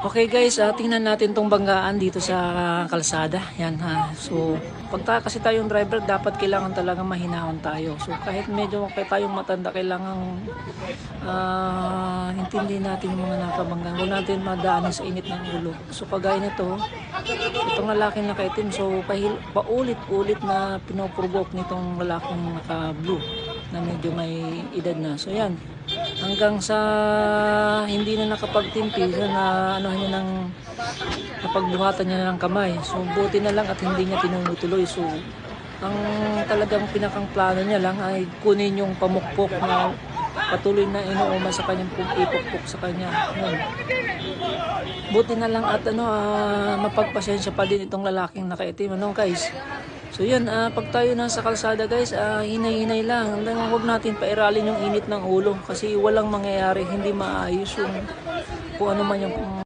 Okay guys, ah, tingnan natin tong banggaan dito sa kalsada. Yan ha. So, pag ta- kasi tayong driver, dapat kailangan talaga mahinawan tayo. So, kahit medyo kaya tayong matanda, kailangan ah, intindi natin yung mga nakabanggaan. Huwag natin madaanin sa init ng ulo. So, kagaya nito, itong lalaking nakaitim, so paulit-ulit na pinoprovoke nitong lalaking naka-blue na medyo may edad na. So, yan. Hanggang sa hindi na nakapagtimpi, na ano niya ng napagbuhatan niya ng kamay. So buti na lang at hindi niya tinutuloy. So ang talagang pinakang plano niya lang ay kunin yung pamukpok na patuloy na inuuman sa kanyang ipukpok sa kanya. Yun. Buti na lang at ano, ah, mapagpasensya pa din itong lalaking nakaitim. Ano guys? So yun, ah, pag tayo nasa kalsada guys, ah, hinay-hinay lang. Hanggang huwag natin pairalin yung init ng ulo kasi walang mangyayari, hindi maayos yung kung ano man yung